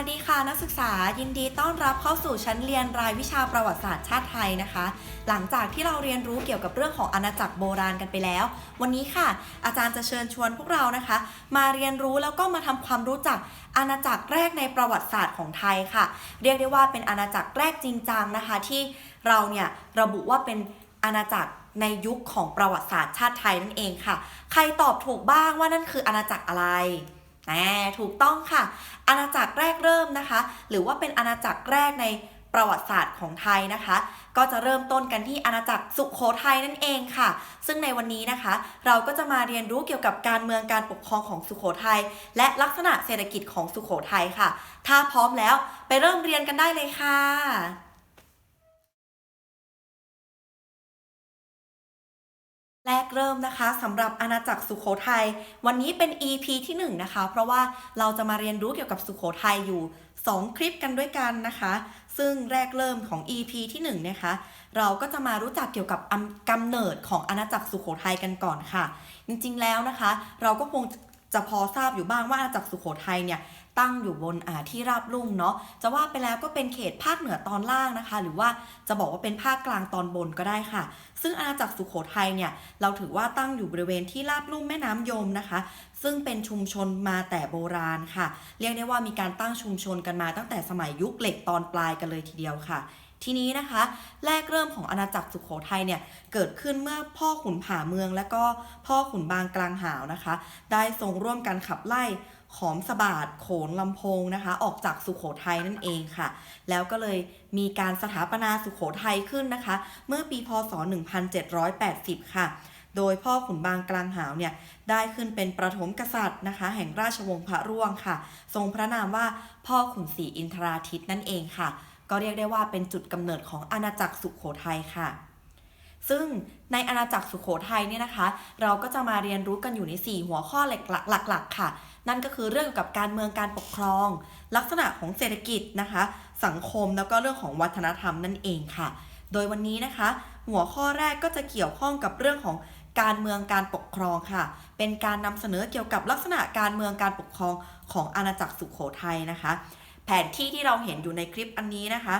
วัสดีค่ะนักศึกษายินดีต้อนรับเข้าสู่ชั้นเรียนรายวิชาประวัติศาสตร์ชาติไทยนะคะ หลังจากที่เราเรียนรู้เกี่ยวกับเรื่องของอาณาจักรโบราณกันไปแล้ว วันนี้ค่ะ อาจารย์จะเชิญชวนพวกเรานะคะ มาเรียนรู้แล้วก็มาทำความรู้จักอาณาจักรแรกในประวัติศาสตร์ของไทยค่ะ เรียกได้ว่าเป็นอาณาจักรแรกจริงจังนะคะ ที่เราเนี่ยระบุว่าเป็นอาณาจักรในยุคของประวัติศาสตร์ชาติไทยนั่นเองค่ะ ใครตอบถูกบ้างว่านั่นคืออาณาจักรอะไรแหมถูกต้องค่ะ อาณาจักรแรกเริ่มนะคะ หรือว่าเป็นอาณาจักรแรกในประวัติศาสตร์ของไทยนะคะ ก็จะเริ่มต้นกันที่อาณาจักรสุขโขทัยนั่นเองค่ะ ซึ่งในวันนี้นะคะ เราก็จะมาเรียนรู้เกี่ยวกับการเมืองการปกครองของสุขโขทัยและลักษณะเศรษฐกิจของสุขโขทัยค่ะ ถ้าพร้อมแล้วไปเริ่มเรียนกันได้เลยค่ะ แรกเริ่มนะคะสำหรับอาณาจักรสุโขทัยวันนี้เป็น EP ที่1นะคะ เพราะว่าเราจะมาเรียนรู้เกี่ยวกับสุโขทัยอยู่ 2 คลิปกันด้วยกันนะคะ ซึ่งแรกเริ่มของ EP ที่1นะคะเราก็จะมารู้จักเกี่ยวกับกำเนิดของอาณาจักรสุโขทัยกันก่อนค่ะ จริงๆแล้วนะคะ เราก็คงจะพอทราบอยู่บ้างว่าอาณาจักรสุโขทัยเนี่ย ตั้งอยู่บนอ่าที่ราบลุ่มเนาะจะว่าไปแล้วก็เป็นเขตภาคเหนือตอนล่างนะคะ หรือว่าจะบอกว่าเป็นภาคกลางตอนบนก็ได้ค่ะ ซึ่งอาณาจักรสุโขทัยเนี่ยเราถือว่าตั้งอยู่บริเวณที่ราบลุ่มแม่น้ำยมนะคะ ซึ่งเป็นชุมชนมาแต่โบราณค่ะ เรียกได้ว่ามีการตั้งชุมชนกันมาตั้งแต่สมัยยุคเหล็กตอนปลายกันเลยทีเดียวค่ะทีนี้นะคะ แรกเริ่มของอาณาจักรสุโขทัยเนี่ย เกิดขึ้นเมื่อพ่อขุนผาเมืองและก็พ่อขุนบางกลางหาวนะคะ ได้ทรงร่วมกันขับไล่ ขอมสบาดโขนลำโพงนะคะ ออกจากสุโขทัยนั่นเองค่ะ แล้วก็เลยมีการสถาปนาสุโขทัยขึ้นนะคะ เมื่อปีพศ 1780 ค่ะ โดยพ่อขุนบางกลางหาวเนี่ย ได้ขึ้นเป็นประถมกษัตริย์นะคะ แห่งราชวงศ์พระร่วงค่ะ ทรงพระนามว่าพ่อขุนศรีอินทราทิตนั่นเองค่ะ ก็เรียกได้ว่าเป็นจุดกำเนิดของอาณาจักรสุขโขทัยค่ะ ซึ่งในอาณาจักรสุขโขทัยเนี่ยนะคะ เราก็จะมาเรียนรู้กันอยู่ใน 4 หัวข้อหลักๆค่ะ นั่นก็คือเรื่องเกี่ยวกับการเมืองการปกครอง ลักษณะของเศรษฐกิจนะคะ สังคมแล้วก็เรื่องของวัฒนธรรมนั่นเองค่ะ โดยวันนี้นะคะ หัวข้อแรกก็จะเกี่ยวข้องกับเรื่องของการเมืองการปกครองค่ะ เป็นการนำเสนอเกี่ยวกับลักษณะการเมืองการปกครองของอาณาจักรสุขโขทัยนะคะ แผนที่ที่เราเห็นอยู่ในคลิปอันนี้นะคะ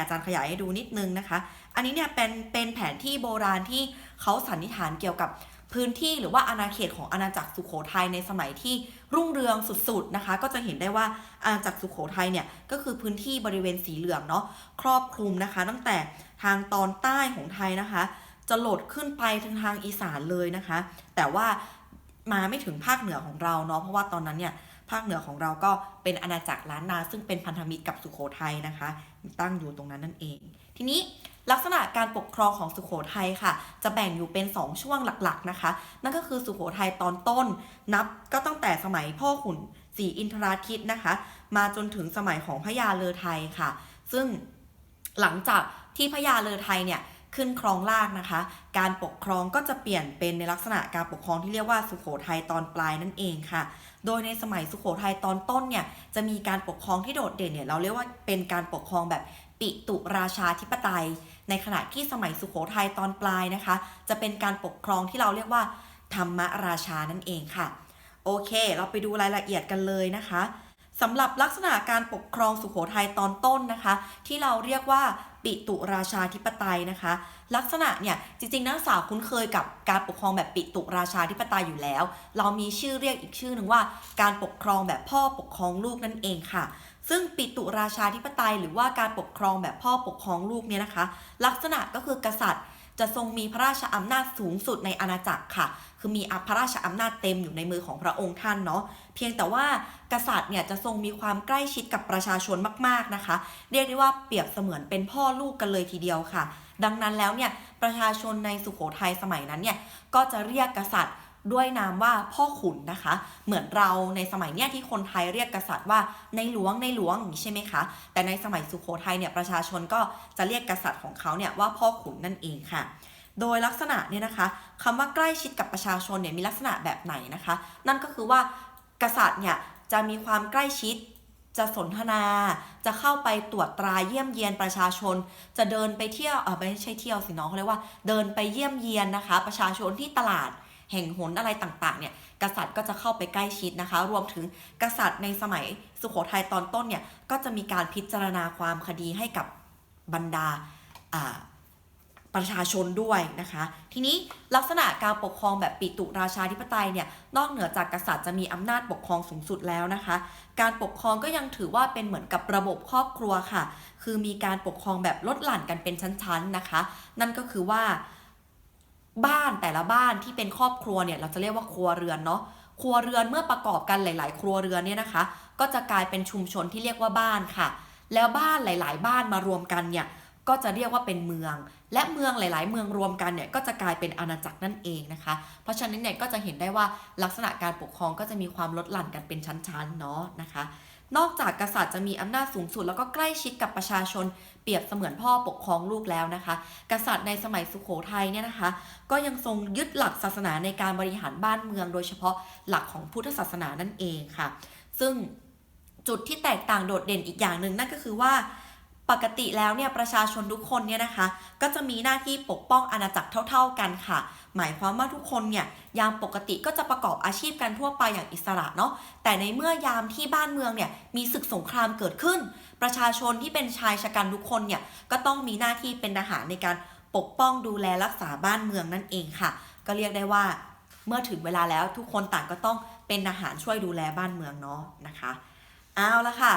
อาจารย์ขยายให้ดูนิดนึงนะคะ อันนี้เนี่ยเป็นเป็นแผนที่โบราณที่เขาสันนิษฐานเกี่ยวกับพื้นที่หรือว่าอาณาเขตของอาณาจักรสุโขทัยในสมัยที่รุ่งเรืองสุดๆนะคะ ก็จะเห็นได้ว่าอาณาจักรสุโขทัยเนี่ยก็คือพื้นที่บริเวณสีเหลืองเนาะครอบคลุมนะคะ ตั้งแต่ทางตอนใต้ของไทยนะคะ จะหลดขึ้นไปถึงทางอีสานเลยนะคะ แต่ว่ามาไม่ถึงภาคเหนือของเราเนาะเพราะว่าตอนนั้นเนี่ย ภาคเหนือของเราก็เป็นอาณาจักรล้านนา ซึ่งเป็นพันธมิตรกับสุโขทัยนะคะ ตั้งอยู่ตรงนั้นนั่นเอง ทีนี้ลักษณะการปกครองของสุโขทัยค่ะ จะแบ่งอยู่เป็น 2 ช่วงหลักๆนะคะ นั่นก็คือสุโขทัยตอนต้น นับก็ตั้งแต่สมัยพ่อขุนศรีอินทราทิตนะคะ มาจนถึงสมัยของพญาเลอไทยค่ะ ซึ่งหลังจากที่พญาเลอไทยเนี่ย ขึ้นครองราชนะคะ การปกครองก็จะเปลี่ยนเป็นในลักษณะการปกครองที่เรียกว่าสุโขทัยตอนปลายนั่นเองค่ะ โดยในสมัยสุโขทัยตอนต้นเนี่ยจะมีการปกครองที่โดดเด่นเนี่ยเราเรียกว่าเป็นการปกครองแบบปิตุราชาธิปไตย ในขณะที่สมัยสุโขทัยตอนปลายนะคะ จะเป็นการปกครองที่เราเรียกว่า ธรรมราชานั่นเองค่ะ โอเค เราไปดูรายละเอียดกันเลยนะคะสำหรับลักษณะการปกครองสุโขทัยตอนต้นนะคะ ที่เราเรียกว่า ปิตุราชาธิปไตยนะคะ ลักษณะเนี่ยจริงๆนักศึกษาคุ้นเคยกับการปกครองแบบปิตุราชาธิปไตยอยู่แล้ว เรามีชื่อเรียกอีกชื่อหนึ่งว่า การปกครองแบบพ่อปกครองลูกนั่นเองค่ะ ซึ่งปิตุราชาธิปไตย หรือว่าการปกครองแบบพ่อปกครองลูกเนี่ยนะคะ ลักษณะก็คือกษัตริย์ จะทรงมีพระราชอำนาจสูงสุดในอาณาจักรค่ะ คือมีพระราชอำนาจเต็มอยู่ในมือของพระองค์ท่านเนาะ เพียงแต่ว่ากษัตริย์เนี่ยจะทรงมีความใกล้ชิดกับประชาชนมากๆนะคะ เรียกได้ว่าเปรียบเสมือนเป็นพ่อลูกกันเลยทีเดียวค่ะ ดังนั้นแล้วเนี่ยประชาชนในสุโขทัยสมัยนั้นเนี่ยก็จะเรียกกษัตริย์ ด้วยนามว่าพ่อขุนนะคะ เหมือนเราในสมัยเนี้ยที่คนไทยเรียกกษัตริย์ว่าในหลวงในหลวงอย่างนี้ใช่ไหมคะ แต่ในสมัยสุโขทัยเนี่ยประชาชนก็จะเรียกกษัตริย์ของเขาเนี่ยว่าพ่อขุนนั่นเองค่ะ โดยลักษณะเนี่ยนะคะคำว่าใกล้ชิดกับประชาชนเนี่ยมีลักษณะแบบไหนนะคะ นั่นก็คือว่ากษัตริย์เนี่ยจะมีความใกล้ชิดจะสนทนา จะเข้าไปตรวจตราเยี่ยมเยียนประชาชน จะเดินไปเที่ยวเออไม่ใช่เที่ยวสิน้องเขาเรียกว่า เดินไปเยี่ยมเยียนนะคะ ประชาชนที่ตลาด แห่งหนอะไรต่างๆเนี่ยกษัตริย์ก็จะเข้าไปใกล้ชิดนะคะ รวมถึงกษัตริย์ในสมัยสุโขทัยตอนต้นเนี่ยก็จะมีการพิจารณาความคดีให้กับบรรดาอ่าประชาชนด้วยนะคะ ทีนี้ลักษณะการปกครองแบบปิตุราชาธิปไตยเนี่ยนอกเหนือจากกษัตริย์จะมีอำนาจปกครองสูงสุดแล้วนะคะ การปกครองก็ยังถือว่าเป็นเหมือนกับระบบครอบครัวค่ะ คือมีการปกครองแบบลดหลั่นกันเป็นชั้นๆนะคะ นั่นก็คือว่า บ้านแต่ละบ้านที่เป็นครอบครัวเนี่ยเราจะเรียกว่าครัวเรือนเนาะครัวเรือนเมื่อประกอบกันหลาย ๆ ครัวเรือนเนี่ยนะคะ ก็จะกลายเป็นชุมชนที่เรียกว่าบ้านค่ะ แล้วบ้านหลาย ๆ บ้านมารวมกันเนี่ยก็จะเรียกว่าเป็นเมือง และเมืองหลาย ๆ เมืองรวมกันเนี่ยก็จะกลายเป็นอาณาจักรนั่นเองนะคะ เพราะฉะนั้นเนี่ยก็จะเห็นได้ว่าลักษณะการปกครองก็จะมีความลดหลั่นกันเป็นชั้น ๆ เนาะนะคะ นอกจากกษัตริย์จะมีอำนาจสูงสุดแล้วก็ใกล้ชิดกับประชาชน เปรียบเสมือนพ่อปกครองลูกแล้วนะคะ กษัตริย์ในสมัยสุขโขทัยเนี่ยนะคะ ก็ยังทรงยึดหลักศาสนาในการบริหารบ้านเมือง โดยเฉพาะหลักของพุทธศาสนานั่นเองค่ะ ซึ่งจุดที่แตกต่างโดดเด่นอีกอย่างหนึ่งนั่นก็คือว่า ปกติแล้วเนี่ยประชาชนทุกคนเนี่ยนะคะ ก็จะมีหน้าที่ปกป้องอาณาจักรเท่า ๆกันค่ะ หมายความว่าทุกคนเนี่ยยามปกติก็จะประกอบอาชีพกันทั่วไปอย่างอิสระเนาะแต่ในเมื่อยามที่บ้านเมืองเนี่ยมีศึกสงครามเกิดขึ้น ประชาชนที่เป็นชายชะกันทุกคนเนี่ยก็ต้องมีหน้าที่เป็นทหารในการปกป้องดูแลรักษาบ้านเมืองนั่นเองค่ะ ก็เรียกได้ว่า เมื่อถึงเวลาแล้วทุกคนต่างก็ต้องเป็นทหารช่วยดูแลบ้านเมืองเนาะนะคะเอาละค่ะ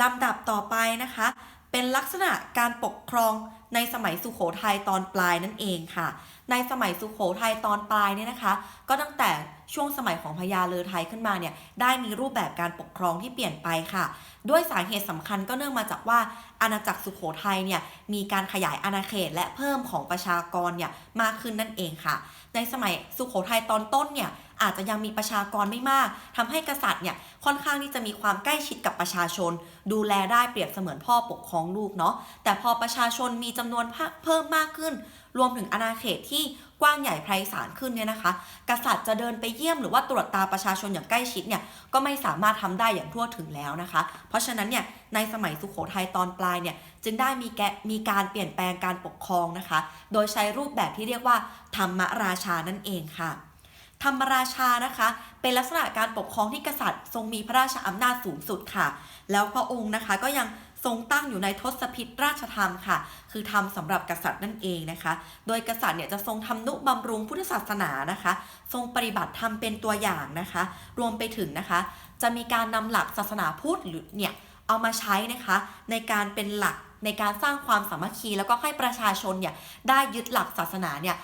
ลำดับต่อไปนะคะ เป็นลักษณะการปกครองในสมัยสุขโขทัยตอนปลายนั่นเองค่ะ ในสมัยสุขโขทัยตอนปลายเนี่ยนะคะ ก็ตั้งแต่ช่วงสมัยของพญาเลอไทยขึ้นมาเนี่ยได้มีรูปแบบการปกครองที่เปลี่ยนไปค่ะ ด้วยสาเหตุสำคัญก็เนื่องมาจากว่าอาณาจักรสุขโขทัยเนี่ยมีการขยายอาณาเขตและเพิ่มของประชากรเนี่ยมากขึ้นนั่นเองค่ะ ในสมัยสุขโขทัยตอนต้นเนี่ย อาจจะยังมีประชากรไม่มากทำให้กษัตริย์เนี่ยค่อนข้างที่จะมีความใกล้ชิดกับประชาชน ดูแลได้เปรียบเสมือนพ่อปกครองลูกเนาะแต่พอประชาชนมีจำนวนเพิ่มมากขึ้น รวมถึงอาณาเขตที่กว้างใหญ่ไพศาลขึ้นเนี่ยนะคะ กษัตริย์จะเดินไปเยี่ยมหรือว่าตรวจตาประชาชนอย่างใกล้ชิดเนี่ยก็ไม่สามารถทำได้อย่างทั่วถึงแล้วนะคะ เพราะฉะนั้นเนี่ยในสมัยสุขโขทัยตอนปลายเนี่ยจึงได้มีแกมีการเปลี่ยนแปลงการปกครองนะคะ โดยใช้รูปแบบที่เรียกว่าธรรมราชานั่นเองค่ะ ธรรมราชานะคะ เป็นลักษณะการปกครองที่กษัตริย์ ทรงมีพระราชอำนาจสูงสุดค่ะ แล้วพระองค์นะคะก็ยังทรงตั้งอยู่ในทศพิธราชธรรมค่ะ คือธรรมสำหรับกษัตริย์นั่นเองนะคะ โดยกษัตริย์เนี่ยจะทรงทำนุบำรุงพุทธศาสนานะคะ ทรงปฏิบัติธรรมเป็นตัวอย่างนะคะ รวมไปถึงนะคะ จะมีการนำหลักศาสนาพุทธหรือเนี่ยเอามาใช้นะคะ ในการเป็นหลักในการสร้างความสามัคคี แล้วก็ให้ประชาชนเนี่ยได้ยึดหลักศาสนาเนี่ย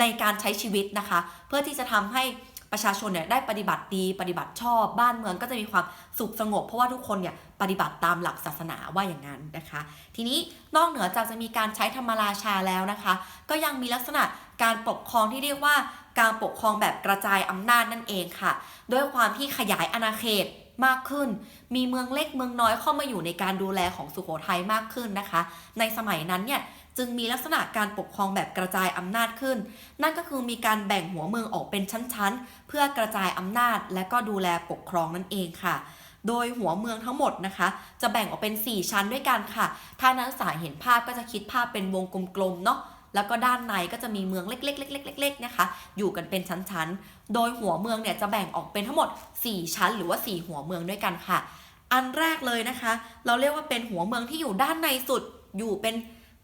ในการใช้ชีวิตนะคะ เพื่อที่จะทำให้ประชาชนเนี่ยได้ปฏิบัติดีปฏิบัติชอบบ้านเมืองก็จะมีความสุขสงบ เพราะว่าทุกคนเนี่ยปฏิบัติตามหลักศาสนาว่าอย่างนั้นนะคะ ทีนี้นอกเหนือจากจะมีการใช้ธรรมราชาแล้วนะคะ ก็ยังมีลักษณะการปกครองที่เรียกว่าการปกครองแบบกระจายอำนาจนั่นเองค่ะ ด้วยความที่ขยายอาณาเขต มากขึ้น มีเมืองเล็กเมืองน้อยเข้ามาอยู่ในการดูแลของสุโขทัยมากขึ้นนะคะ ในสมัยนั้นเนี่ยจึงมีลักษณะการปกครองแบบกระจายอำนาจขึ้น นั่นก็คือมีการแบ่งหัวเมืองออกเป็นชั้นๆ เพื่อกระจายอำนาจและก็ดูแลปกครองนั่นเองค่ะ โดยหัวเมืองทั้งหมดนะคะ จะแบ่งออกเป็น 4 ชั้นด้วยกันค่ะ ถ้านักศึกษาเห็นภาพก็จะคิดภาพเป็นวงกลมๆเนาะ แล้วก็ด้านในก็จะมีเมืองเล็กๆๆๆๆนะคะ อยู่กันเป็นชั้นๆ โดยหัวเมืองเนี่ยจะแบ่งออกเป็นทั้งหมด 4 ชั้น หรือว่า 4 หัวเมืองด้วยกันค่ะ อันแรกเลยนะคะ เราเรียกว่าเป็นหัวเมืองที่อยู่ด้านในสุดอยู่เป็น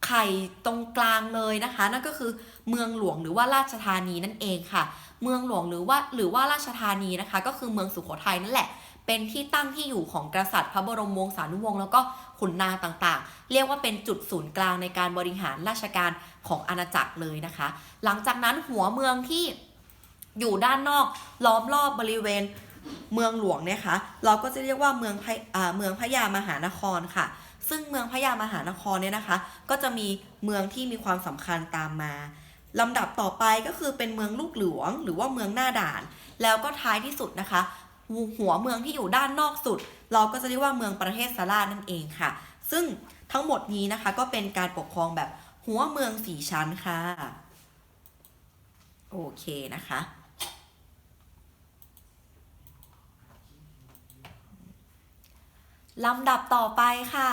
ไข่ตรงกลางเลยนะคะ นั่นก็คือเมืองหลวงหรือว่าราชธานีนั่นเองค่ะ เมืองหลวงหรือว่าหรือว่าราชธานีนะคะ ก็คือเมืองสุโขทัยนั่นแหละ เป็นที่ตั้งที่อยู่ของกษัตริย์พระบรมวงศานุวงศ์แล้วก็ขุนนางต่างๆ เรียกว่าเป็นจุดศูนย์กลางในการบริหารราชการของอาณาจักรเลยนะคะ หลังจากนั้นหัวเมืองที่อยู่ด้านนอกล้อมรอบบริเวณเมืองหลวงนี่ยค่ะเราก็จะเรียกว่าเมืองพะอ่าเมืองพระยามหานครค่ะ ซึ่งเมืองพระยามหานครเนี่ยนะคะ ก็จะมีเมืองที่มีความสำคัญตามมาลำดับต่อไปก็คือเป็นเมืองลูกหลวง หรือว่าเมืองหน้าด่าน แล้วก็ท้ายที่สุดนะคะ หัวเมืองที่อยู่ด้านนอกสุด เราก็จะเรียกว่าเมืองประเทศสารานั่นเองค่ะ ซึ่งทั้งหมดนี้นะคะก็เป็นการปกครองแบบหัวเมืองสี่ชั้นค่ะ โอเคนะคะ ลำดับต่อไปค่ะ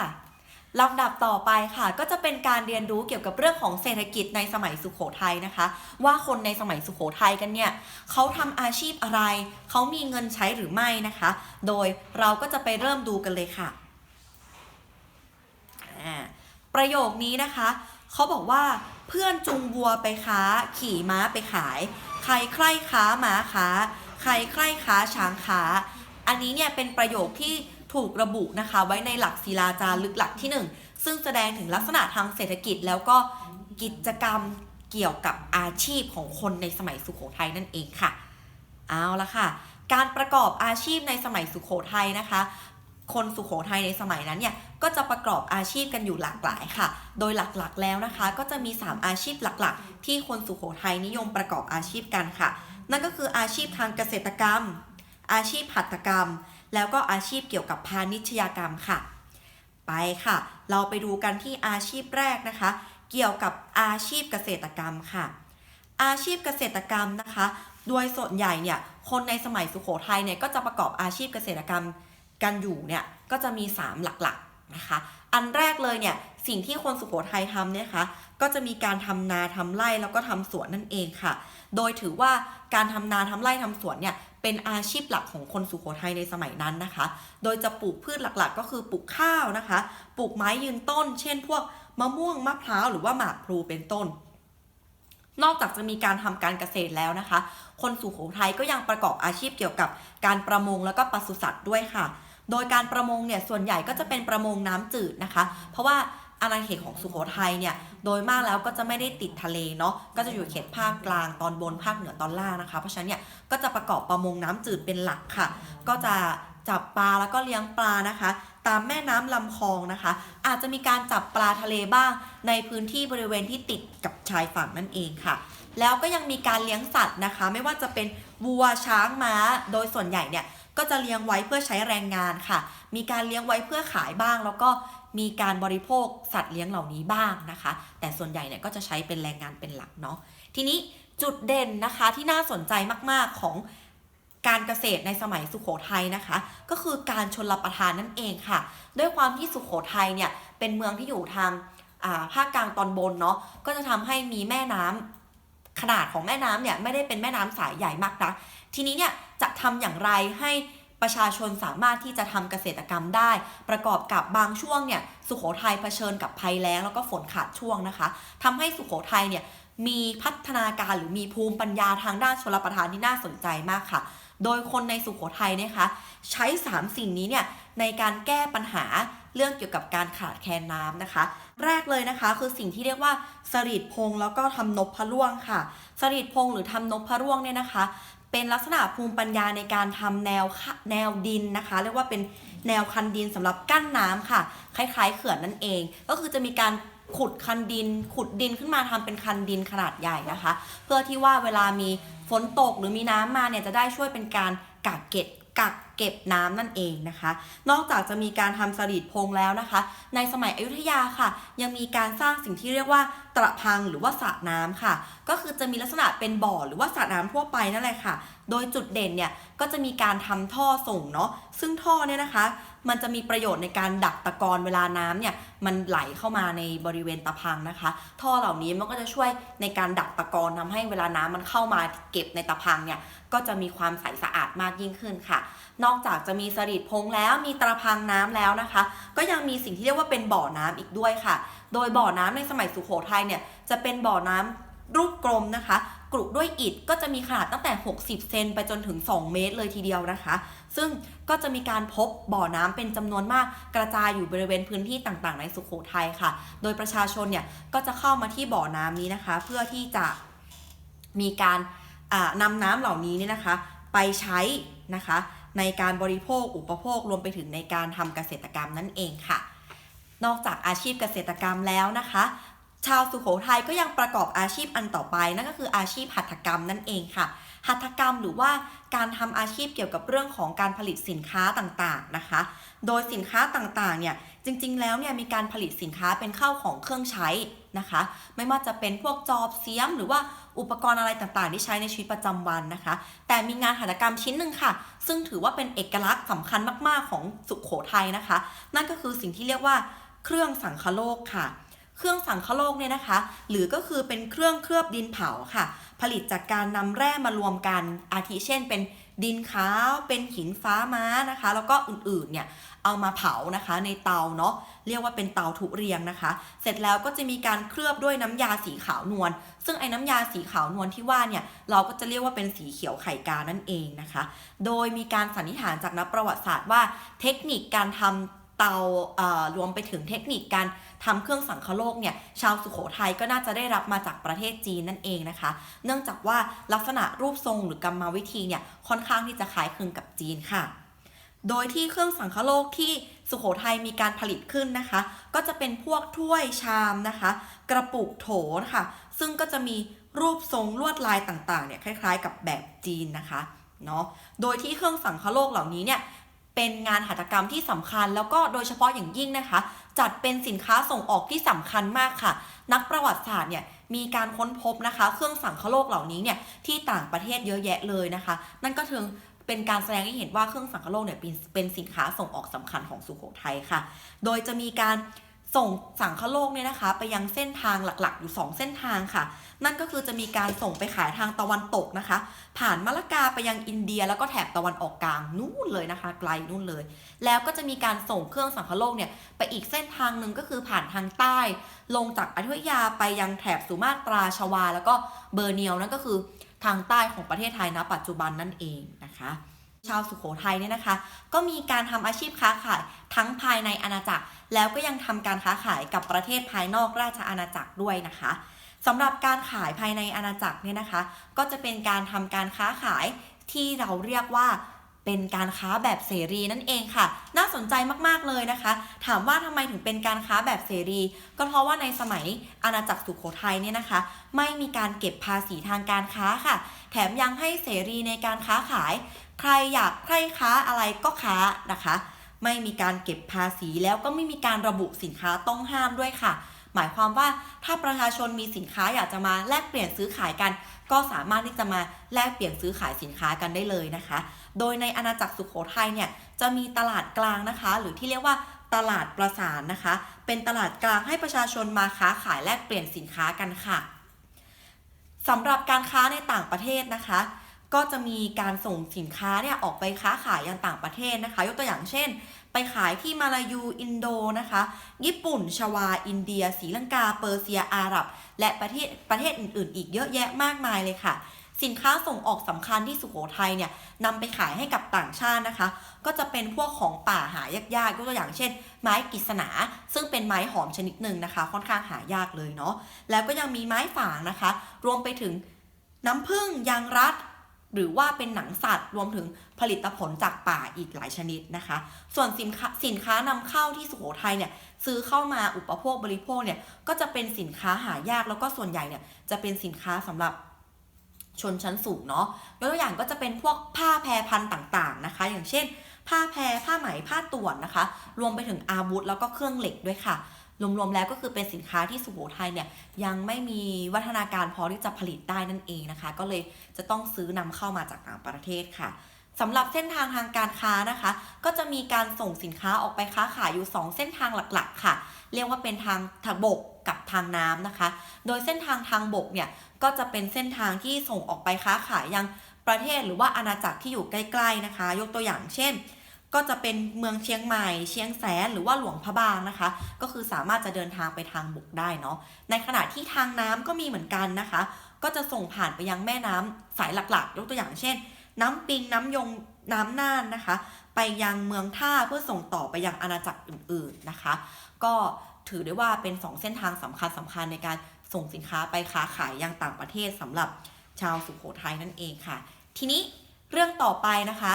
ลำดับต่อไปค่ะ ก็จะเป็นการเรียนรู้เกี่ยวกับเรื่องของเศรษฐกิจในสมัยสุโขทัยนะคะ ว่าคนในสมัยสุโขทัยกันเนี่ยเขาทำอาชีพอะไร เขามีเงินใช้หรือไม่นะคะ โดยเราก็จะไปเริ่มดูกันเลยค่ะ ประโยคนี้นะคะเขาบอกว่าเพื่อนจูงวัวไปค้า ขี่ม้าไปขาย ใครใคร่ค้าม้าค้า ใครใคร่ค้าช้างค้า อันนี้เนี่ยเป็นประโยคที่ ถูกระบุนะคะ ไว้ในหลักศิลาจารึกหลักที่หนึ่งซึ่งแสดงถึงลักษณะทางเศรษฐกิจแล้วก็กิจกรรมเกี่ยวกับอาชีพของคนในสมัยสุโขทัยนั่นเองค่ะ เอาละค่ะ การประกอบอาชีพในสมัยสุโขทัยนะคะ คนสุโขทัยในสมัยนั้นเนี่ยก็จะประกอบอาชีพกันอยู่หลากหลายค่ะ โดยหลักๆแล้วนะคะ ก็จะมี 3 อาชีพหลักๆ ที่คนสุโขทัยนิยมประกอบอาชีพกันค่ะ นั่นก็คืออาชีพทางเกษตรกรรม อาชีพหัตถกรรม แล้วก็อาชีพเกี่ยวกับพาณิชยกรรมค่ะ ไปค่ะ เราไปดูกันที่อาชีพแรกนะคะ เกี่ยวกับอาชีพเกษตรกรรมค่ะ อาชีพเกษตรกรรมนะคะ โดยส่วนใหญ่เนี่ยคนในสมัยสุโขทัยเนี่ยก็จะประกอบอาชีพเกษตรกรรมกันอยู่เนี่ยก็จะมี 3 หลักๆนะคะ อันแรกเลยเนี่ยสิ่งที่คนสุโขทัยทำเนี่ยคะก็จะมีการทำนาทำไร่แล้วก็ทำสวนนั่นเองค่ะ โดยถือว่าการทำนาทำไร่ทำสวนเนี่ย เป็นอาชีพหลักของคนสุโขทัยในสมัยนั้นนะคะ โดยจะปลูกพืชหลักๆ ก็คือปลูกข้าวนะคะ ปลูกไม้ยืนต้น เช่น พวกมะม่วงมะพร้าวหรือว่าหมากพลูเป็นต้น นอกจากจะมีการทำการเกษตรแล้วนะคะ คนสุโขทัยก็ยังประกอบอาชีพเกี่ยวกับการประมงแล้วก็ปศุสัตว์ด้วยค่ะ โดยการประมงเนี่ยส่วนใหญ่ก็จะเป็นประมงน้ำจืดนะคะ เพราะว่า อาณาเขตของสุโขทัยเนี่ยโดยมากแล้วก็จะไม่ได้ติดทะเลเนาะก็จะอยู่เขตภาคกลางตอนบนภาคเหนือตอนล่างนะคะ เพราะฉะนั้นเนี่ยก็จะประกอบประมงน้ำจืดเป็นหลักค่ะ ก็จะจับปลาแล้วก็เลี้ยงปลานะคะ ตามแม่น้ำลำคลองนะคะ อาจจะมีการจับปลาทะเลบ้าง ในพื้นที่บริเวณที่ติดกับชายฝั่งนั่นเองค่ะ แล้วก็ยังมีการเลี้ยงสัตว์นะคะ ไม่ว่าจะเป็นวัวช้างม้า โดยส่วนใหญ่เนี่ยก็จะเลี้ยงไว้เพื่อใช้แรงงานค่ะ มีการเลี้ยงไว้เพื่อขายบ้าง แล้วก็ มีการบริโภคสัตว์เลี้ยงเหล่านี้บ้างนะคะ แต่ส่วนใหญ่เนี่ยก็จะใช้เป็นแรงงานเป็นหลักเนาะทีนี้จุดเด่นนะคะที่น่าสนใจมาก ๆของการเกษตรในสมัยสุขโขทัยนะคะ ก็คือการชนรับประทานนั่นเองค่ะ ด้วยความที่สุขโขทัยเนี่ยเป็นเมืองที่อยู่ทางภาคกลางตอนบนเนาะก็จะทำให้มีแม่น้ำขนาดของแม่น้ำเนี่ยไม่ได้เป็นแม่น้ำสายใหญ่มากนะทีนี้เนี่ยจะทำอย่างไรให้ ประชาชนสามารถที่จะทำเกษตรกรรมได้ ประกอบกับบางช่วงเนี่ยสุขโขทัยเผชิญกับภัยแล้งแล้วก็ฝนขาดช่วงนะคะทำให้สุขโขทัยเนี่ยมีพัฒนาการหรือมีภูมิปัญญาทางด้านชลประทานที่น่าสนใจมากค่ะ โดยคนในสุขโขทัยนะคะ ใช้ 3 สิ่งนี้เนี่ยในการแก้ปัญหาเรื่องเกี่ยวกับการขาดแคลนน้ำนะคะ แรกเลยนะคะคือสิ่งที่เรียกว่าสรีดพงแล้วก็ทำนบพะล่วงค่ะ สรีดพงหรือทำนบพะร่วงเนี่ยนะคะ เป็นลักษณะภูมิปัญญาในการทำแนวแนวดินนะคะ เรียกว่าเป็นแนวคันดินสำหรับกั้นน้ำค่ะ คล้าย ๆ เขื่อนนั่นเอง ก็คือจะมีการขุดคันดิน ขุดดินขึ้นมาทำเป็นคันดินขนาดใหญ่นะคะ เพื่อที่ว่าเวลามีฝนตกหรือมีน้ำมาเนี่ยจะได้ช่วยเป็นการกักเก็บ กักเก็บน้ำนั่นเองนะคะ นอกจากจะมีการทำสลีดพงแล้วนะคะ ในสมัยอยุธยาค่ะ ยังมีการสร้างสิ่งที่เรียกว่าตระพังหรือว่าสระน้ำค่ะ ก็คือจะมีลักษณะเป็นบ่อหรือว่าสระน้ำทั่วไปนั่นแหละค่ะ โดยจุดเด่นเนี่ยก็จะมีการทำท่อส่งเนาะซึ่งท่อเนี่ยนะคะ มันจะมีประโยชน์ในการดักตะกอนเวลาน้ำเนี่ยมันไหลเข้ามาในบริเวณตะพังนะคะ ท่อเหล่านี้มันก็จะช่วยในการดักตะกอนทำให้เวลาน้ำมันเข้ามาเก็บในตะพังเนี่ยก็จะมีความใสสะอาดมากยิ่งขึ้นค่ะ นอกจากจะมีสรีดพงแล้วมีตะพังน้ำแล้วนะคะ ก็ยังมีสิ่งที่เรียกว่าเป็นบ่อน้ำอีกด้วยค่ะ โดยบ่อน้ำในสมัยสุโขทัยเนี่ยจะเป็นบ่อน้ำรูปกลมนะคะ กรุด้วยอิฐก็จะมีขนาดตั้งแต่ 60 เซนไปจนถึง 2 เมตรเลยทีเดียวนะคะ ซึ่งก็จะมีการพบบ่อน้ำเป็นจำนวนมากกระจายอยู่บริเวณพื้นที่ต่างๆ ในสุโขทัยค่ะ โดยประชาชนเนี่ยก็จะเข้ามาที่บ่อน้ำนี้นะคะ เพื่อที่จะมีการอ่านำน้ำเหล่านี้เนี่ยนะคะ ไปใช้นะคะในการบริโภคอุปโภครวมไปถึงในการทำเกษตรกรรมนั่นเองค่ะ นอกจากอาชีพเกษตรกรรมแล้วนะคะ ชาวสุโขทัยก็ยังประกอบอาชีพอันต่อไปนั่นก็คืออาชีพหัตถกรรมนั่นเองค่ะ หัตถกรรมหรือว่าการทำอาชีพเกี่ยวกับเรื่องของการผลิตสินค้าต่างๆนะคะ โดยสินค้าต่างๆเนี่ยจริงๆ แล้วเนี่ยมีการผลิตสินค้าเป็นข้าวของเครื่องใช้นะคะ ไม่ว่าจะเป็นพวกจอบเสียม หรือว่าอุปกรณ์อะไรต่างๆ ที่ใช้ในชีวิตประจำวันนะคะ แต่มีงานหัตถกรรมชิ้นหนึ่งค่ะ ซึ่งถือว่าเป็นเอกลักษณ์สำคัญมากๆของสุขโขทัยนะคะ นั่นก็คือสิ่งที่เรียกว่าเครื่องสังคโลกค่ะ เครื่องสังคโลกเนี่ยนะคะ หรือก็คือเป็นเครื่องเคลือบดินเผาค่ะ ผลิตจากการนำแร่มารวมกันอาทิเช่น เป็นดินขาวเป็นหินฟ้าม้านะคะ แล้วก็อื่นๆเนี่ยเอามาเผานะคะในเตาเนาะเรียกว่าเป็นเตาทุเรียงนะคะ เสร็จแล้วก็จะมีการเคลือบด้วยน้ำยาสีขาวนวลซึ่งไอ้น้ำยาสีขาวนวลที่ว่าเนี่ยเราก็จะเรียกว่าเป็นสีเขียวไข่กานั่นเองนะคะ โดยมีการสันนิษฐานจากนักประวัติศาสตร์ว่า เทคนิคการทำ เตาเอ่อรวมไปถึงเทคนิคการทำเครื่องสังคโลกเนี่ยชาวสุโขทัยก็น่าจะได้รับมาจากประเทศจีนนั่นเองนะคะ เนื่องจากว่าลักษณะรูปทรงหรือกรรมวิธีเนี่ยค่อนข้างที่จะคล้ายคลึงกับจีนค่ะ โดยที่เครื่องสังคโลกที่สุโขทัยมีการผลิตขึ้นนะคะ ก็จะเป็นพวกถ้วยชามนะคะ กระปุกโถนะคะซึ่งก็จะมีรูปทรงลวดลายต่างๆเนี่ยคล้าย ๆ กับแบบจีนนะคะเนาะ โดยที่เครื่องสังคโลกเหล่านี้เนี่ย เป็นงานหัตถกรรมที่สำคัญ แล้วก็โดยเฉพาะอย่างยิ่งนะคะ จัดเป็นสินค้าส่งออกที่สำคัญมากค่ะ นักประวัติศาสตร์เนี่ยมีการค้นพบนะคะ เครื่องสังคโลกเหล่านี้เนี่ยที่ต่างประเทศเยอะแยะเลยนะคะ นั่นก็ถึงเป็นการแสดงให้เห็นว่าเครื่องสังคโลกเนี่ยเป็นเป็นสินค้าส่งออกสำคัญของสุโขทัยค่ะ โดยจะมีการ ส่งสังคโลกเนี่ยนะคะ ไปยังเส้นทางหลักๆ อยู่ 2 เส้นทางค่ะ นั่นก็คือจะมีการส่งไปขายทางตะวันตกนะคะ ผ่านมะละกาไปยังอินเดียแล้วก็แถบตะวันออกกลางนู่นเลยนะคะ ไกลนู่นเลย แล้วก็จะมีการส่งเครื่องสังคโลกเนี่ยไปอีกเส้นทางหนึ่งก็คือผ่านทางใต้ ลงจากอยุธยาไปยังแถบสุมาตราชวา แล้วก็เบอร์เนียวนั่นก็คือทางใต้ของประเทศไทยนะปัจจุบันนั่นเองนะคะ ชาวสุโขทัยเนี่ยนะคะ ก็มีการทำอาชีพค้าขายทั้งภายในอาณาจักร แล้วก็ยังทำการค้าขายกับประเทศภายนอกราชอาณาจักรด้วยนะคะสำหรับการขายภายในอาณาจักรเนี่ยนะคะ ก็จะเป็นการทำการค้าขายที่เราเรียกว่าเป็นการค้าแบบเสรีนั่นเองค่ะ น่าสนใจมากๆเลยนะคะ ถามว่าทำไมถึงเป็นการค้าแบบเสรี ก็เพราะว่าในสมัยอาณาจักรสุโขทัยเนี่ยนะคะ ไม่มีการเก็บภาษีทางการค้าค่ะ แถมยังให้เสรีในการค้าขาย ใครอยากใครค้าอะไรก็ค้านะคะ ไม่มีการเก็บภาษีแล้วก็ไม่มีการระบุสินค้าต้องห้ามด้วยค่ะ หมายความว่าถ้าประชาชนมีสินค้าอยากจะมาแลกเปลี่ยนซื้อขายกัน ก็สามารถที่จะมาแลกเปลี่ยนซื้อขายสินค้ากันได้เลยนะคะ โดยในอาณาจักรสุขโขทัยเนี่ยจะมีตลาดกลางนะคะ หรือที่เรียกว่าตลาดประสานนะคะ เป็นตลาดกลางให้ประชาชนมาค้าขายแลกเปลี่ยนสินค้ากันค่ะสำหรับการค้าในต่างประเทศนะคะ ก็จะมีการส่งสินค้าเนี่ยออกไปค้าขายยังต่างประเทศนะคะ ยกตัวอย่างเช่น ไปขายที่มาลายูอินโดนะคะ ญี่ปุ่น ชวา อินเดียศรีลังกา เปอร์เซียอาหรับ และประเทศประเทศอื่นๆ อีกเยอะแยะมากมายเลยค่ะ สินค้าส่งออกสำคัญที่สุโขทัยเนี่ยนำไปขายให้กับต่างชาตินะคะ ก็จะเป็นพวกของป่าหายากๆยกตัวอย่างเช่น ไม้กฤษณาซึ่งเป็นไม้หอมชนิดหนึ่งนะคะ ค่อนข้างหายากเลยเนาะแล้วก็ยังมีไม้ฝางนะคะ รวมไปถึงน้ำผึ้งยางรัด หรือว่าเป็นหนังสัตว์รวมถึงผลิตผลจากป่าอีกหลายชนิดนะคะ ส่วนสินค้าสินค้านำเข้าที่สุโขทัยเนี่ยซื้อเข้ามาอุปโภคบริโภคเนี่ยก็จะเป็นสินค้าหายากแล้วก็ส่วนใหญ่เนี่ยจะเป็นสินค้าสำหรับชนชั้นสูงเนาะยกตัวอย่างก็จะเป็นพวกผ้าแพรพันต่างๆนะคะ อย่างเช่น ผ้าแพรผ้าไหมผ้าต่วนนะคะ รวมไปถึงอาวุธแล้วก็เครื่องเหล็กด้วยค่ะ รวมๆแล้วก็คือเป็นสินค้าที่สุโขทัยเนี่ยยังไม่มีวัฒนาการพอที่จะผลิตได้นั่นเองนะคะ ก็เลยจะต้องซื้อนำเข้ามาจากต่างประเทศค่ะสำหรับเส้นทางทางการค้านะคะ ก็จะมีการส่งสินค้าออกไปค้าขายอยู่ 2 เส้นทางหลักๆ ค่ะ เรียกว่าเป็นทางทางบกกับทางน้ำนะคะ โดยเส้นทางทางบกเนี่ยก็จะเป็นเส้นทางที่ส่งออกไปค้าขายยังประเทศหรือว่าอาณาจักรที่อยู่ใกล้ ๆนะคะ ยกตัวอย่างเช่น ก็จะเป็นเมืองเชียงใหม่ เชียงแสนหรือว่าหลวงพระบางนะคะ ก็คือสามารถจะเดินทางไปทางบกได้เนาะในขณะที่ทางน้ำก็มีเหมือนกันนะคะ ก็จะส่งผ่านไปยังแม่น้ำสายหลักๆ ยกตัวอย่างเช่น น้ำปิงน้ำยงน้ำน่านนะคะ ไปยังเมืองท่าเพื่อส่งต่อไปยังอาณาจักรอื่นๆนะคะ ก็ถือได้ว่าเป็น 2 เส้นทางสำคัญสำคัญในการส่งสินค้าไปค้าขายยังต่างประเทศสำหรับชาวสุโขทัยนั่นเองค่ะ ทีนี้เรื่องต่อไปนะคะ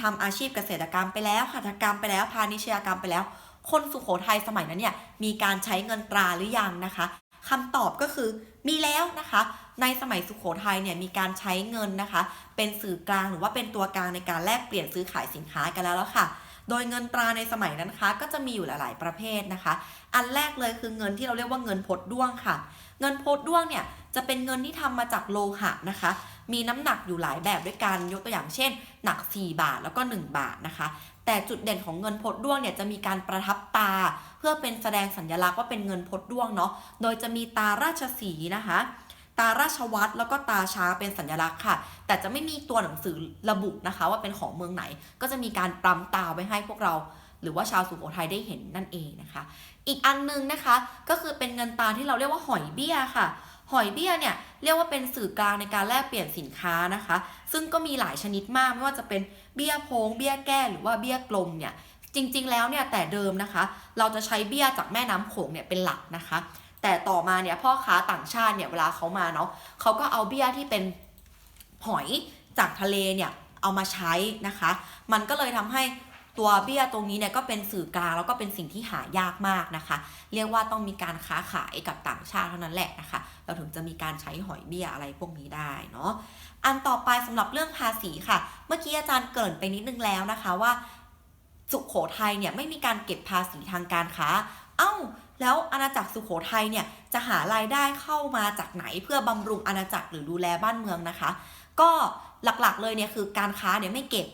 ทำอาชีพเกษตรกรรมไปแล้วหัตถกรรมไปแล้วพาณิชยกรรมไปแล้ว คนสุโขทัยสมัยนั้นเนี่ยมีการใช้เงินตราหรือยังนะคะคำตอบก็คือมีแล้วนะคะ ในสมัยสุโขทัยเนี่ยมีการใช้เงินนะคะ เป็นสื่อกลางหรือว่าเป็นตัวกลางในการแลกเปลี่ยนซื้อขายสินค้ากันแล้วแล้วค่ะ โดยเงินตราในสมัยนั้นนะคะ ก็จะมีอยู่หลาย ๆ ประเภทนะคะ อันแรกเลยคือเงินที่เราเรียกว่าเงินพดด้วงค่ะ เงินพดด้วงเนี่ยจะเป็นเงินที่ทำมาจากโลหะนะคะมีน้ำหนักอยู่หลายแบบด้วยกันยกตัวอย่างเช่น หนัก 4 บาทแล้วก็ 1 บาทนะคะ แต่จุดเด่นของเงินพดด้วงเนี่ยจะมีการประทับตา เพื่อเป็นแสดงสัญลักษณ์ว่าเป็นเงินพดด้วงเนาะโดยจะมีตาราชสีนะคะตาราชวัตรแล้วก็ตาช้างเป็นสัญลักษณ์ค่ะ แต่จะไม่มีตัวหนังสือระบุนะคะ ว่าเป็นของเมืองไหน ก็จะมีการปรำตาไว้ให้พวกเรา หรือว่าชาวสุโขทัยได้เห็นนั่นเองนะคะ อีกอันนึงนะคะ ก็คือเป็นเงินตาที่เราเรียกว่าหอยเบี้ยค่ะ หอยเบี้ยเนี่ยเรียกว่าเป็นสื่อกลางในการแลกเปลี่ยนสินค้านะคะ ซึ่งก็มีหลายชนิดมากไม่ว่าจะเป็นเบี้ยโพงเบี้ยแก้หรือว่าเบี้ยกลมเนี่ยจริง ๆ แล้วเนี่ยแต่เดิมนะคะ เราจะใช้เบี้ยจากแม่น้ำโขงเนี่ยเป็นหลักนะคะ แต่ต่อมาเนี่ยพ่อค้าต่างชาติเนี่ยเวลาเขามาเนาะเขาก็เอาเบี้ยที่เป็นหอยจากทะเลเนี่ยเอามาใช้นะคะ มันก็เลยทำให้ ตัวเบี้ยตรงนี้เนี่ยก็เป็นสื่อกลางแล้วก็เป็นสิ่งที่หายากมากนะคะ เรียกว่าต้องมีการค้าขายกับต่างชาติเท่านั้นแหละนะคะ เราถึงจะมีการใช้หอยเบี้ยอะไรพวกนี้ได้เนาะอันต่อไปสำหรับเรื่องภาษีค่ะ เมื่อกี้อาจารย์เกริ่นไปนิดนึงแล้วนะคะว่า สุขโขทัยเนี่ยไม่มีการเก็บภาษีทางการค้า เอ้า แล้วอาณาจักรสุขโขทัยเนี่ยจะหารายได้เข้ามาจากไหนเพื่อบำรุงอาณาจักรหรือดูแลบ้านเมืองนะคะ ก็หลักๆเลยเนี่ยคือการค้าเนี่ยไม่เก็บ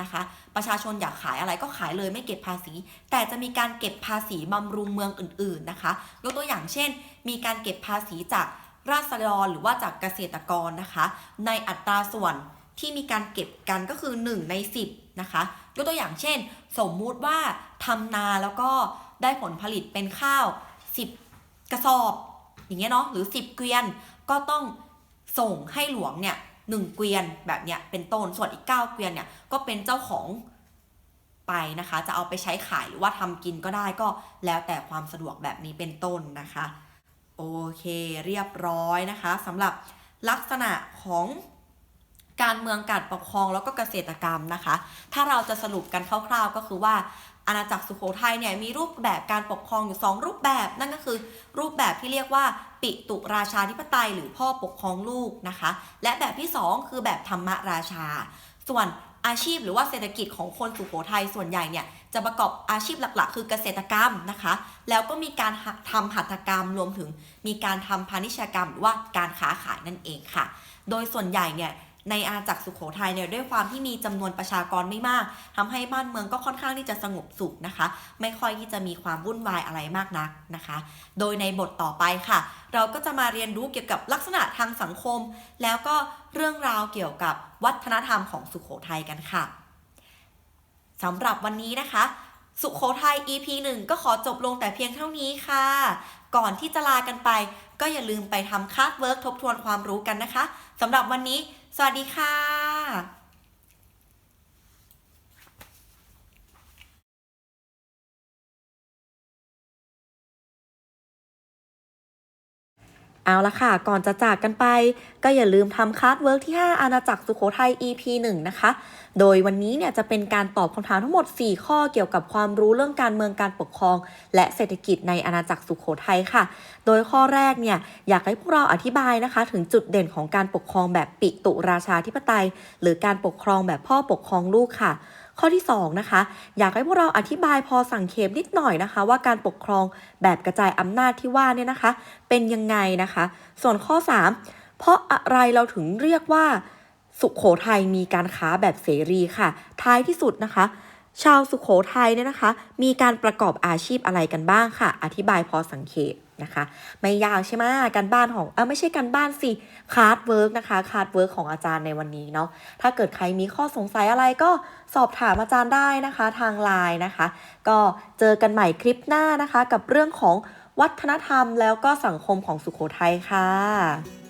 นะคะ ประชาชนอยากขายอะไรก็ขายเลยไม่เก็บภาษี แต่จะมีการเก็บภาษีบำรุงเมืองอื่น ๆนะคะ ยกตัวอย่างเช่น มีการเก็บภาษีจากราษฎรหรือว่าจากเกษตรกรนะคะ ในอัตราส่วนที่มีการเก็บกันก็คือ 1 ใน 10 นะคะ ยกตัวอย่างเช่น สมมุติว่าทำนาแล้วก็ได้ผลผลิตเป็นข้าว 10 กระสอบ อย่างเงี้ยเนาะหรือ 10 เกวียนก็ต้องส่งให้หลวงเนี่ย หนึ่งเกวียนแบบเนี้ยเป็นต้นส่วนอีก 9 เกวียนเนี่ยก็เป็นเจ้าของไปนะคะ จะเอาไปใช้ขายหรือว่าทำกินก็ได้ก็แล้วแต่ความสะดวกแบบนี้เป็นต้นนะคะ โอเคเรียบร้อยนะคะสำหรับลักษณะของการเมืองการปกครองแล้วก็เกษตรกรรมนะคะ ถ้าเราจะสรุปกันคร่าวๆก็คือว่า อาณาจักรสุโขทัยเนี่ยมีรูปแบบการปกครองอยู่ 2 รูปแบบนั่นก็คือรูปแบบที่เรียกว่าปิตุราชาธิปไตย หรือพ่อปกครองลูกนะคะ และแบบที่ 2 คือแบบธรรมราชา ส่วนอาชีพหรือว่าเศรษฐกิจของคนสุโขทัยส่วนใหญ่เนี่ยจะประกอบอาชีพหลักๆ คือเกษตรกรรมนะคะ แล้วก็มีการทำหัตถกรรมรวมถึงมีการทำพาณิชยกรรมหรือว่าการค้าขายนั่นเองค่ะ โดยส่วนใหญ่เนี่ย ในอาณาจักรสุโขทัยเนี่ยด้วยความที่มีจำนวนประชากรไม่มากทำให้บ้านเมืองก็ค่อนข้างที่จะสงบสุขนะคะ ไม่ค่อยที่จะมีความวุ่นวายอะไรมากนักนะคะ โดยในบทต่อไปค่ะ เราก็จะมาเรียนรู้เกี่ยวกับลักษณะทางสังคม แล้วก็เรื่องราวเกี่ยวกับวัฒนธรรมของสุโขทัยกันค่ะสำหรับวันนี้นะคะ สุโขทัย EP 1 ก็ขอจบลงแต่เพียงเท่านี้ค่ะ ก่อนที่จะลากันไป ก็อย่าลืมไปทำคาสเวิร์กทบทวนความรู้กันนะคะสำหรับวันนี้ สวัสดีค่ะ เอาละค่ะ ก่อนจะจากกันไป ก็อย่าลืมทำคาร์ดเวิร์กที่ 5 อาณาจักรสุโขทัย EP 1 นะคะ โดยวันนี้เนี่ยจะเป็นการตอบคำถามทั้งหมด 4 ข้อเกี่ยวกับความรู้เรื่องการเมืองการปกครอง และเศรษฐกิจในอาณาจักรสุโขทัยค่ะ โดยข้อแรกเนี่ยอยากให้พวกเราอธิบายนะคะ ถึงจุดเด่นของการปกครองแบบปิตุราชาธิปไตย หรือการปกครองแบบพ่อปกครองลูกค่ะ ข้อที่2นะคะอยากให้พวกเราอธิบายพอสังเขปนิดหน่อยนะคะ ว่าการปกครองแบบกระจายอำนาจที่ว่าเนี่ยนะคะ เป็นยังไงนะคะ ส่วนข้อ 3 เพราะอะไรเราถึงเรียกว่า สุขโขทัยมีการค้าแบบเสรีค่ะ ท้ายที่สุดนะคะ ชาวสุขโขทัยเนี่ยนะคะ มีการประกอบอาชีพอะไรกันบ้างค่ะ อธิบายพอสังเขป นะคะ ไม่ยากใช่ไหมการบ้านของเออไม่ใช่การบ้านสิคาร์ดเวิร์กนะคะคาร์ดเวิร์กของอาจารย์ในวันนี้เนาะถ้าเกิดใครมีข้อสงสัยอะไรก็สอบถามอาจารย์ได้นะคะทางไลน์นะคะ ก็เจอกันใหม่คลิปหน้านะคะ กับเรื่องของวัฒนธรรมแล้วก็สังคมของสุขโขทัยค่ะ